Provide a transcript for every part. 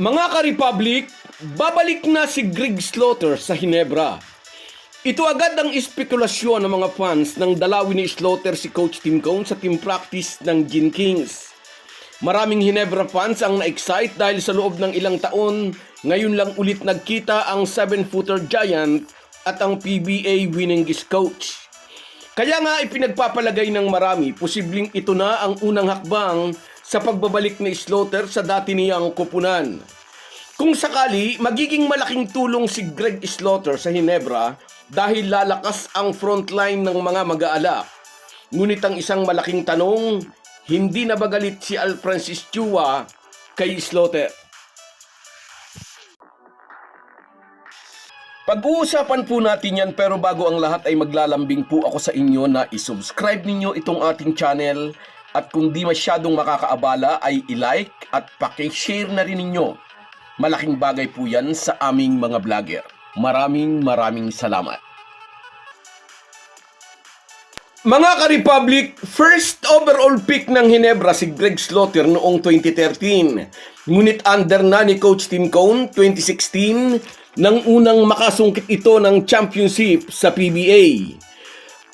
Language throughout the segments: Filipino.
Mga ka-Republic, babalik na si Greg Slaughter sa Hinebra. Ito agad ang espekulasyon ng mga fans ng dalawin ni Slaughter si Coach Tim Cone sa team practice ng Gin Kings. Maraming Hinebra fans ang na-excite dahil sa loob ng ilang taon, ngayon lang ulit nagkita ang 7-footer giant at ang PBA winning coach. Kaya nga ipinagpapalagay ng marami, posibleng ito na ang unang hakbang sa pagbabalik ni Slaughter sa dati niyang kupunan. Kung sakali, magiging malaking tulong si Greg Slaughter sa Hinebra dahil lalakas ang frontline ng mga mag-aalak. Ngunit ang isang malaking tanong, hindi na ba si Al Francis Chua kay Slaughter? Pag-uusapan po natin yan pero bago ang lahat ay maglalambing po ako sa inyo na isubscribe ninyo itong ating channel at kung di masyadong makakaabala ay i-like at pakishare na rin ninyo. Malaking bagay po yan sa aming mga vlogger. Maraming maraming salamat. Mga ka-Republic, first overall pick ng Hinebra si Greg Slaughter noong 2013. Ngunit under na ni Coach Tim Cone 2016 nang unang makasungkit ito ng championship sa PBA.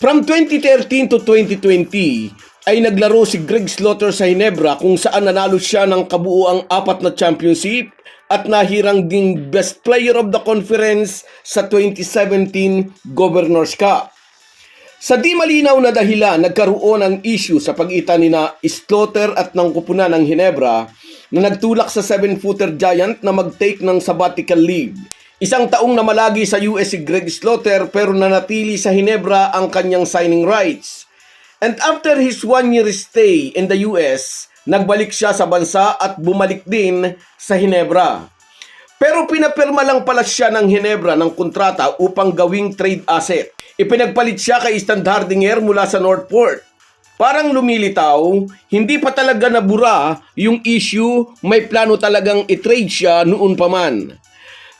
From 2013 to 2020 ay naglaro si Greg Slaughter sa Hinebra kung saan nanalo siya ng kabuuang apat na championship at nahirang ding Best Player of the Conference sa 2017 Governors Cup. Sa di malinaw na dahilan, nagkaroon ng issue sa pagitan ni na Slaughter at ng kupunan ng Hinebra na nagtulak sa 7-footer giant na mag-take ng sabbatical leave. Isang taong namalagi sa US si Greg Slaughter pero nanatili sa Hinebra ang kanyang signing rights. And after his one-year stay in the US, nagbalik siya sa bansa at bumalik din sa Hinebra. Pero pinapirma lang pala siya ng Hinebra ng kontrata upang gawing trade asset. Ipinagpalit siya kay Stan Hardinger mula sa Northport. Parang lumilitaw, hindi pa talaga nabura yung issue, may plano talagang i-trade siya noon pa man.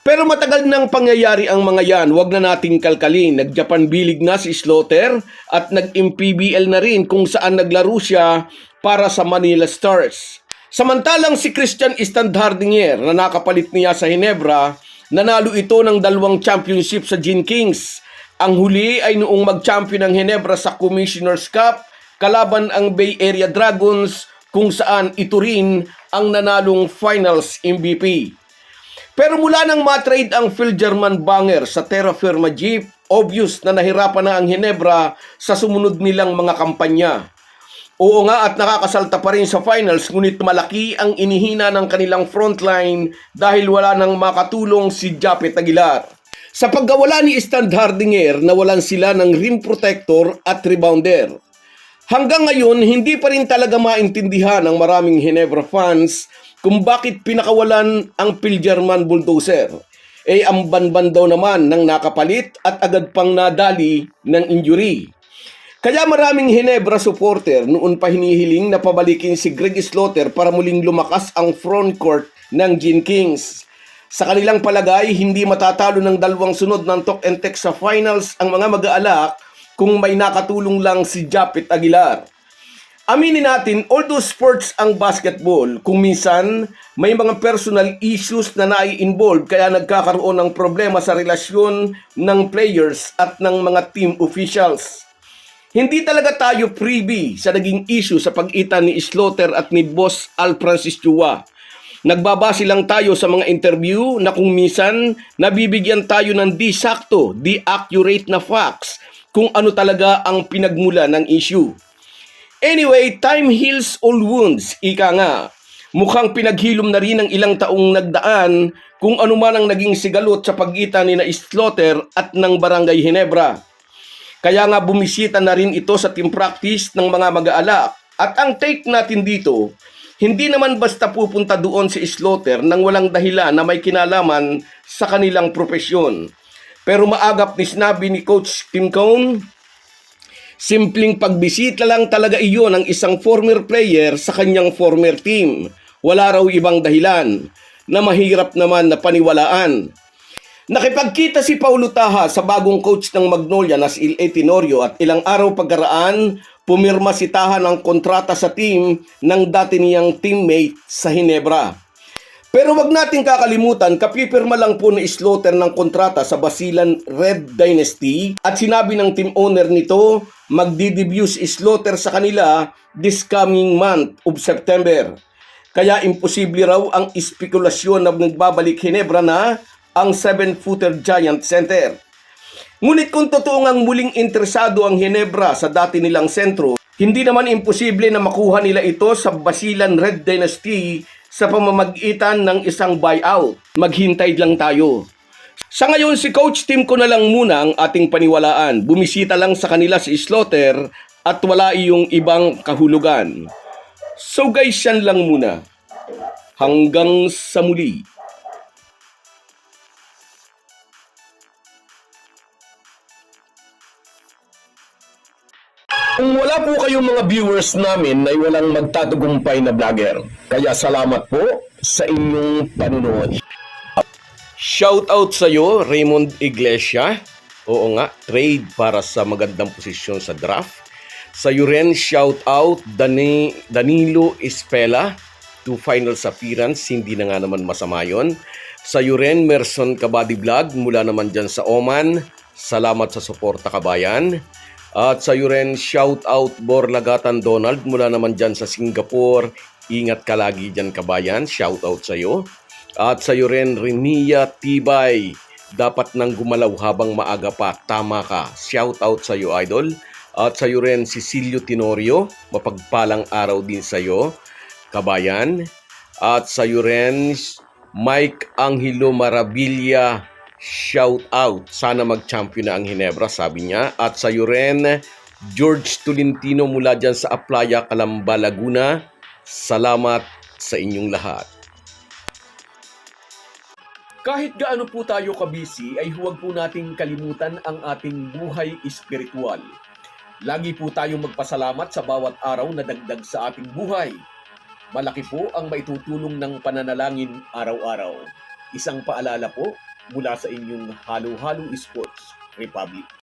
Pero matagal nang pangyayari ang mga yan, wag na nating kalkalin. Nag-Japan bilig na si Slaughter at nag-MPBL na rin kung saan naglaro siya para sa Manila Stars. Samantalang si Christian Standhardinger na nakapalit niya sa Hinebra, nanalo ito ng dalawang championship sa Gin Kings. Ang huli ay noong mag-champion ng Hinebra sa Commissioner's Cup kalaban ang Bay Area Dragons kung saan ito rin ang nanalong finals MVP. Pero mula nang matrade ang Phil German Banger sa Terra Firma Jeep, obvious na nahirapan na ang Hinebra sa sumunod nilang mga kampanya. Oo nga at nakakasalta pa rin sa finals ngunit malaki ang inihina ng kanilang frontline dahil wala nang makatulong si Japet Aguilar. Sa pagkawala ni Stan Hardinger, nawalan sila ng rim protector at rebounder. Hanggang ngayon, hindi pa rin talaga maintindihan ng maraming Hinebra fans kung bakit pinakawalan ang Pilgerman Bulldozer. Eh ang banban daw naman ng nakapalit at agad pang nadali ng injury. Kaya maraming Hinebra supporter noon pa hinihiling na pabalikin si Greg Slaughter para muling lumakas ang front court ng Gin Kings. Sa kanilang palagay, hindi matatalo ng dalawang sunod ng Tok and Tek sa finals ang mga mag-aalak kung may nakatulong lang si Japet Aguilar. Aminin natin, although sports ang basketball, kung minsan may mga personal issues na nai-involve kaya nagkakaroon ng problema sa relasyon ng players at ng mga team officials. Hindi talaga tayo freebie sa naging issue sa pagitan ni Slaughter at ni Boss Al Francis Chua. Nagbabase lang tayo sa mga interview na kung minsan nabibigyan tayo ng di sakto, di accurate na facts kung ano talaga ang pinagmula ng issue. Anyway, time heals all wounds, ika nga. Mukhang pinaghilom na rin ng ilang taong nagdaan kung ano man ang naging sigalot sa pagitan ni na Slaughter at ng Barangay Hinebra. Kaya nga bumisita na rin ito sa team practice ng mga mag-aalak. At ang take natin dito, hindi naman basta pupunta doon si Slaughter nang walang dahilan na may kinalaman sa kanilang propesyon. Pero maagap ni sinabi ni Coach Tim Cone, simpleng pagbisita lang talaga iyon ng isang former player sa kanyang former team. Wala raw ibang dahilan na mahirap naman na paniwalaan. Nakipagkita si Paulo Taha sa bagong coach ng Magnolia na si Il Tenorio at ilang araw pagkaraan, pumirma si Taha ng kontrata sa team ng dati niyang teammate sa Hinebra. Pero wag nating kakalimutan, kapipirma lang po ni Slaughter ng kontrata sa Basilan Red Dynasty at sinabi ng team owner nito magdi-debut si Slaughter sa kanila this coming month of September. Kaya imposible raw ang espekulasyon na nagbabalik Hinebra na ang 7-footer giant center. Ngunit kung totoo ngang muling interesado ang Hinebra sa dati nilang sentro, hindi naman imposible na makuha nila ito sa Basilan Red Dynasty sa pamamagitan ng isang buyout. Maghintay lang tayo. Sa ngayon, si Coach Tim ko na lang muna ang ating paniwalaan. Bumisita lang sa kanila si Slaughter at wala iyong ibang kahulugan. So guys, yan lang muna. Hanggang sa muli. Kung wala po kayong mga viewers namin ay walang magtatagumpay na vlogger. Kaya salamat po sa inyong panunood. Shout out sa iyo, Raymond Iglesia. Oo nga, trade para sa magandang posisyon sa draft. Sa iyo rin, shout out Dani, Danilo Espela to finals appearance. Hindi na nga naman masama yun. Sa iyo rin, Merson Kabady Vlog mula naman dyan sa Oman. Salamat sa suporta kabayan. At sa iyo rin, shout out Borlagatan Donald mula naman dyan sa Singapore. Ingat ka lagi dyan kabayan. Shout out sa iyo. At sa iyo rin, Rinia Tibay. Dapat nang gumalaw habang maaga pa. Tama ka. Shout out sa iyo, idol. At sa iyo rin, Cecilio Tenorio. Mapagpalang araw din sa iyo, kabayan. At sa iyo rin, Mike Angelo Marabilia. Shout out. Sana mag-champion na ang Hinebra, sabi niya. At sa iyo rin, George Tolentino mula dyan sa Aplaya, Calamba, Laguna. Salamat sa inyong lahat. Kahit gaano po tayo kabisi, ay huwag po nating kalimutan ang ating buhay espiritual. Lagi po tayong magpasalamat sa bawat araw na dagdag sa ating buhay. Malaki po ang maitutulong ng pananalangin araw-araw. Isang paalala po mula sa inyong Halo Halo Sports Republic.